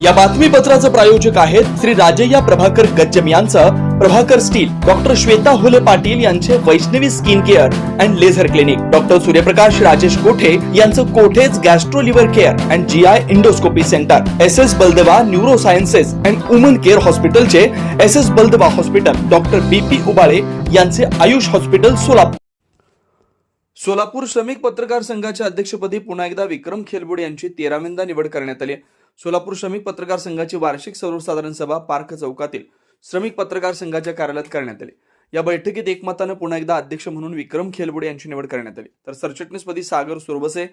या बातमीपत्राचं प्रायोजक आहेत श्री राजय्या प्रभाकर गज्जम यांचं प्रभाकर स्टील डॉक्टर श्वेता हुले पाटील यांचे Vaishnavi skin care and laser clinic. Doctor Suryaprakash Rajesh Kothe यांचं Kothe's gastro liver care and G I endoscopy centre. S S Baldeva neuro sciences and woman care हॉस्पिटलचे S S Baldeva hospital. Doctor B P Ubale यांचे Ayush hospital Solapur. Solapur श्रमिक पत्रकार संघाच्या अध्यक्षपदी पुन्हा एकदा विक्रम खेलबुड यांची तेराव्यांदा निवड करण्यात आली आहे. सोलापूर श्रमिक पत्रकार संघाची वार्षिक सर्वसाधारण सभा पार्क चौकातील श्रमिक पत्रकार संघाच्या कार्यालयात करण्यात आली. या बैठकीत एकमतानं पुन्हा एकदा अध्यक्ष म्हणून विक्रम खेलबुडे यांची निवड करण्यात आली. तर सरचिटणीसपदी सागर सुरबसे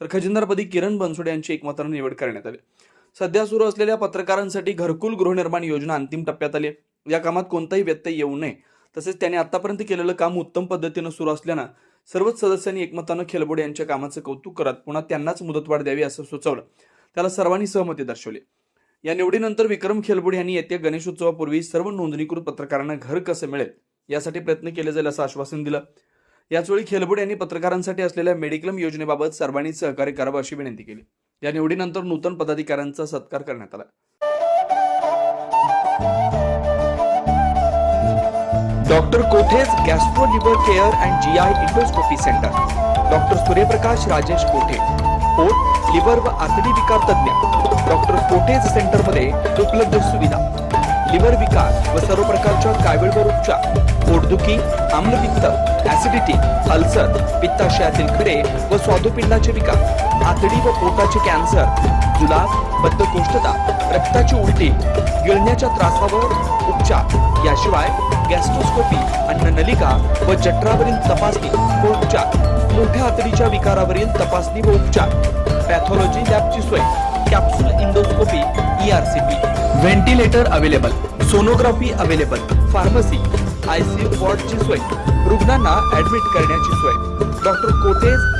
तर खजिनदारपदी किरण बनसोडे यांची एकमतानं निवड करण्यात आली. सध्या सुरू असलेल्या पत्रकारांसाठी घरकुल गृहनिर्माण योजना अंतिम टप्प्यात आली या कामात कोणताही व्यत्यय येऊ नये. तसेच त्यांनी आतापर्यंत केलेलं काम उत्तम पद्धतीनं सुरू असल्यानं सर्वच सदस्यांनी एकमतानं खेलबोडे यांच्या कामाचं कौतुक करत पुन्हा त्यांनाच मुदतवाढ द्यावी असं सुचवलं. त्याला सर्वांनी सहमती दर्शवली. या निवडीनंतर विक्रम खेलबुड यांनी येत्या गणेशोत्सवापूर्वी सर्व नोंदणीकृत पत्रकारांना घर कसं मिळेल यासाठी प्रयत्न केले जाईल असं आश्वासन दिलं. याचवेळी खेलबुड यांनी पत्रकारांसाठी असलेल्या मेडिक्लेम योजनेबाबत सर्वांनी सहकार्य करावं अशी विनंती केली. या निवडीनंतर नूतन पदाधिकाऱ्यांचा सत्कार करण्यात आला. Doctor Kothe's gastro liver care and G I endoscopy centre. Doctor Suryaprakash Rajesh Kothe? पोट लिव्हर व आतडी विकार तज्ञ डॉक्टर कोठेज सेंटरमध्ये उपलब्ध सुविधा. लिव्हर विकार व सर्व प्रकारच्या कावीळवर उपचार पोटदुखी आम्लपित्त ऍसिडिटी अल्सर पित्ताशयातील खडे व स्वादुपिंडाचे विकार आतडी व पोटाचे कॅन्सर जुलाब बद्धकोष्ठता रक्ताची उलटी गिळण्याच्या त्रासावर उपचार याशिवाय गॅस्ट्रोस्कोपी नलिका व जठरावरील तपासणी व उपचार. मोठ्या आतडीच्या विकारावरील तपासणी व उपचार. पॅथॉलॉजी लॅबची सोय. Capsule endoscopy ERCP ventilator available. Sonography available. Pharmacy ICU वॉर्डची सोय. रुग्णांना ऍडमिट करण्याची सोय. Doctor Kothe's